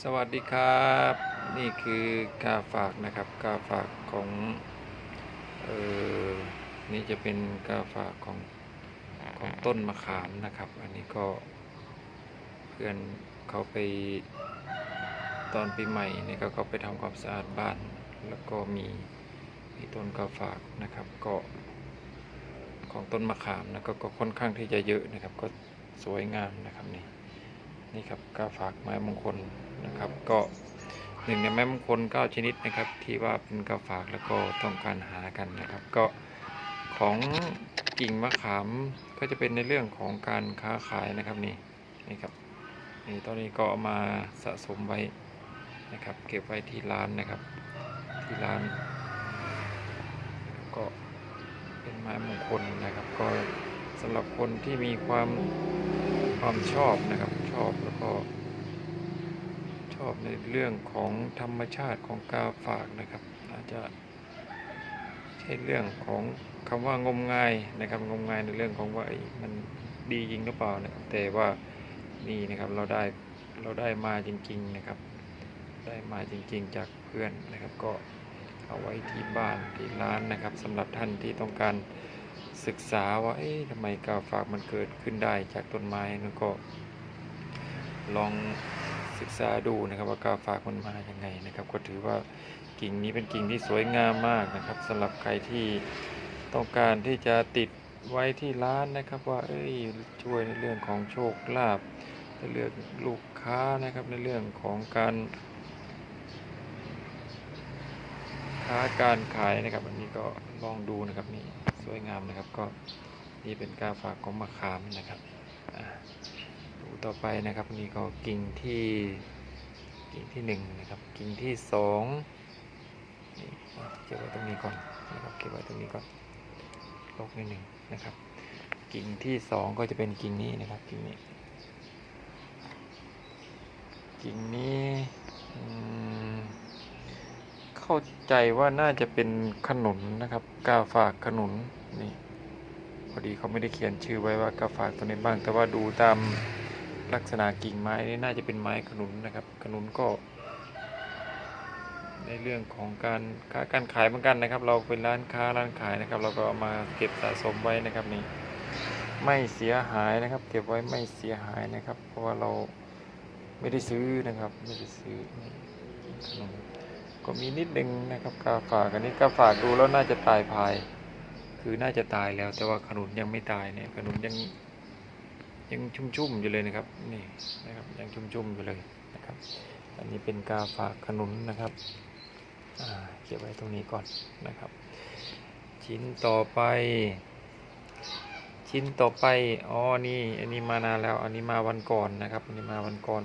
สวัสดีครับ นี่คือกาฝากนะครับกาฝากของเออนี่จะเป็นกาฝากของของต้นมะขามนะครับ อันนี้ก็เพื่อนเขาไปตอนปีใหม่นี่ก็เขาไปทำความสะอาดบ้าน แล้วก็มีมีต้นกาฝากนะครับ ก็ของต้นมะขามนะก็ก็ค่อนข้างที่จะเยอะนะครับ ก็สวยงามนะครับนี่นี่ครับกาฝากไม้มงคล นะครับ ก็หนึ่งในไม้มงคลเก้าชนิดนะครับ ที่ว่าเป็นกาฝากแล้วก็ต้องการหากันนะครับ ก็ของกิ่งมะขามก็จะเป็นในเรื่องของการค้าขายนะครับนี่นี่ครับนี่ตอนนี้ก็เอามาสะสมไว้นะครับ เก็บไว้ที่ร้านนะครับ ที่ร้าน ก็เป็นไม้มงคลนะครับ ก็สำหรับคนที่มีความความชอบนะครับชอบแล้วก็ อบในเรื่องของธรรมชาติของกาฝากนะครับ อาจจะใช่เรื่องของคำว่างมงายนะครับงมงายในเรื่องของว่ามันดีจริงหรือเปล่านะครับแต่ว่านี่นะครับเราได้เราได้มาจริง ๆนะครับ ได้มาจริง ๆ จากเพื่อนนะครับ ก็เอาไว้ที่บ้านที่ร้านนะครับสำหรับท่านที่ต้องการศึกษาว่าเอ๊ะทำไมกาฝากมันเกิดขึ้นได้จากต้นไม้แล้วก็ลอง ศึกษาดูนะครับว่ากาฝากมันมาอย่างไงนะครับ ก็ถือว่ากิ่งนี้เป็นกิ่งที่สวยงามมากนะครับสำหรับใครที่ต้องการที่จะติดไว้ที่ร้านนะครับ ว่าเอ้ยช่วยในเรื่องของโชคลาภในเรื่องลูกค้านะครับในเรื่องของการค้าการขายนะครับอันนี้ก็ลองดูนะครับนี่สวยงามนะครับก็นี่เป็นกาฝากของมะขามนะครับ ต่อไปนะครับนี่ก็กิ่งที่กิ่งที่หนึ่งนะครับกิ่งที่สองนี่เก็บไว้ตรงนี้ก่อนนะครับเก็บไว้ตรงนี้ก่อนลกนิดหนึ่งนะครับ กิ่งที่สองก็จะเป็นกิ่งนี้นะครับกิ่งนี้ กิ่งนี้เข้าใจว่าน่าจะเป็นขนุนนะครับกาฝากขนุนนี่พอดีเขาไม่ได้เขียนชื่อไว้ว่ากาฝากตัวไหนบ้าง แต่ว่าดูตาม ลักษณะกิ่งไม้นี่น่าจะเป็นไม้ขนุนนะครับ ขนุนก็ ในเรื่องของการค้าการขายเหมือนกันนะครับ เราเป็นร้านค้าร้านขายนะครับ เราก็เอามาเก็บสะสมไว้นะครับนี่ไม่เสียหายนะครับ เก็บไว้ไม่เสียหายนะครับ เพราะว่าเราไม่ได้ซื้อนะครับ ไม่ได้ซื้อขนมก็มีนิดนึงนะครับกาฝากอันนี้กาฝากดูแล้วน่าจะตายภาย คือน่าจะตายแล้ว แต่ว่าขนุนยังไม่ตายเนี่ยขนุนยัง ยังชุ่มๆอยู่เลยนะครับนี่นะครับยังชุ่มๆอยู่เลยนะครับ อันนี้เป็นกาฝากขนุนนะครับเก็บไว้ตรงนี้ก่อนนะครับ ชิ้นต่อไป ชิ้นต่อไปอ๋อนี่อันนี้มานานแล้วอันนี้มาวันก่อนนะครับอันนี้มาวันก่อน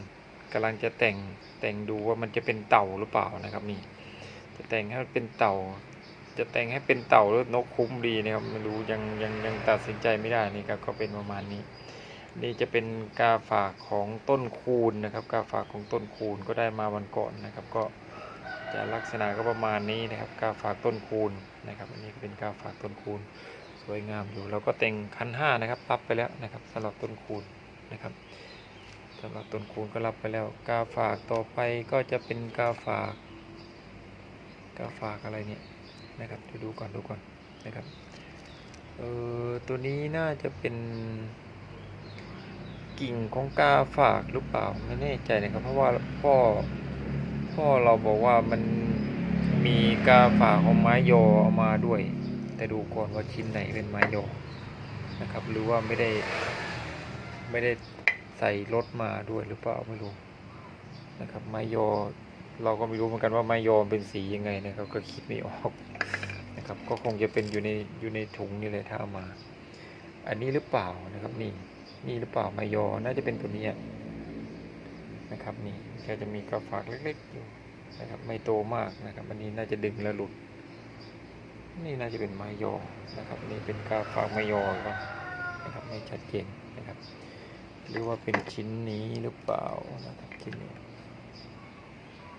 กำลังจะแต่งแต่งดูว่ามันจะเป็นเต่าหรือเปล่านะครับนี่จะแต่งให้มันเป็นเต่า จะแต่งให้เป็นเต่าหรือนกคุ้มดีนะครับไม่รู้ยังยังยังตัดสินใจไม่ได้นี่ครับก็เป็นประมาณนี้ นี่จะเป็นกาฝากของต้นคูณนะครับ กาฝากของต้นคูณก็ได้มาวันก่อนนะครับ ก็จะลักษณะก็ประมาณนี้นะครับ กาฝากต้นคูณนะครับอันนี้ก็เป็นกาฝากต้นคูณสวยงามอยู่แล้วก็แต่งคันห้านะครับรับไปแล้วนะครับสำหรับต้นคูณนะครับสำหรับต้นคูณก็รับไปแล้ว กาฝากต่อไปก็จะเป็นกาฝาก กาฝากอะไรเนี่ยนะครับดี๋ยวดูก่อนดูก่อนนะครับเออตัวนี้น่าจะเป็น กิ่งของกาฝากหรือเปล่าไม่แน่ใจนะครับ เพราะว่าพ่อพ่อเราบอกว่ามันมีกาฝากของไม้ยอเอามาด้วย แต่ดูก่อนว่าชิ้นไหนเป็นไม้ยอนะครับ หรือว่าไม่ได้ไม่ได้ใส่รถมาด้วยหรือเปล่าไม่รู้นะครับ ไม้ยอเราก็ไม่รู้เหมือนกันว่าไม้ยอเป็นสียังไงนะครับ ก็คิดไม่ออกนะครับ ก็คงจะเป็นอยู่ในอยู่ในถุงนี่เลยถ้าเอามา อันนี้หรือเปล่านะครับนี่ นี่หรือเปล่าไมายอ น่าจะเป็นตัวนี้นะครับนี่ก็จะมีกระฝากเล็กๆอยู่นะครับไม่โตมากนะครับอันนี้น่าจะดึงแล้วหลุด นี่น่าจะเป็นไมายอนะครับนี่เป็นกาฝากไมายอก็นะครับไม่ชัดเจนนะครับหรือว่าเป็นชิ้นนี้หรือเปล่านะครับชิ้นนี้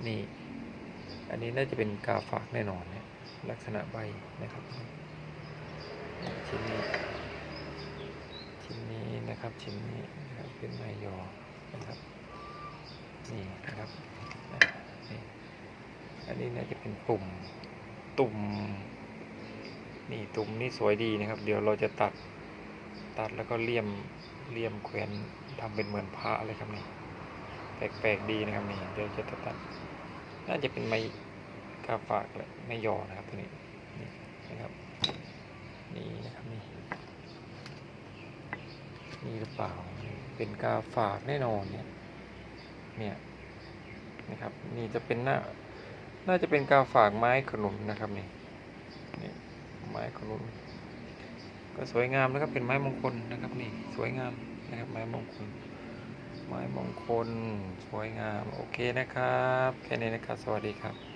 นี่อันนี้น่าจะเป็นกาฝากแน่นอนเนี่ยลักษณะใบนะครับชิ้นนี้ นะครับชิ้นนี้นะครับเป็นไมยอนะครับ นี่นะครับนี่อันนี้น่าจะเป็นตุ่มตุ่มนี่ตุ่มนี่สวยดีนะครับ เดี๋ยวเราจะตัดตัดแล้วก็เลี่ยมเลี่ยมแขวนทำเป็นเหมือนพระเลยครับนี่แปลกๆดีนะครับนี่เดี๋ยวจะตัดน่าจะเป็นไม้กาฝากแหละไม่ยอนะครับตัวนี้นี่นะครับนี่นะครับนี่ นี่หรือเปล่า เป็นกาฝากแน่นอนเนี่ย เนี่ยนะครับ นี่จะเป็นหน้า น่าจะเป็นกาฝากไม้ขนุนนะครับนี่นี่ไม้ขนุน ก็สวยงามนะครับ เป็นไม้มงคลนะครับนี่ สวยงามนะครับ ไม้มงคล ไม้มงคล สวยงาม โอเคนะครับ แค่นี้นะครับ สวัสดีครับ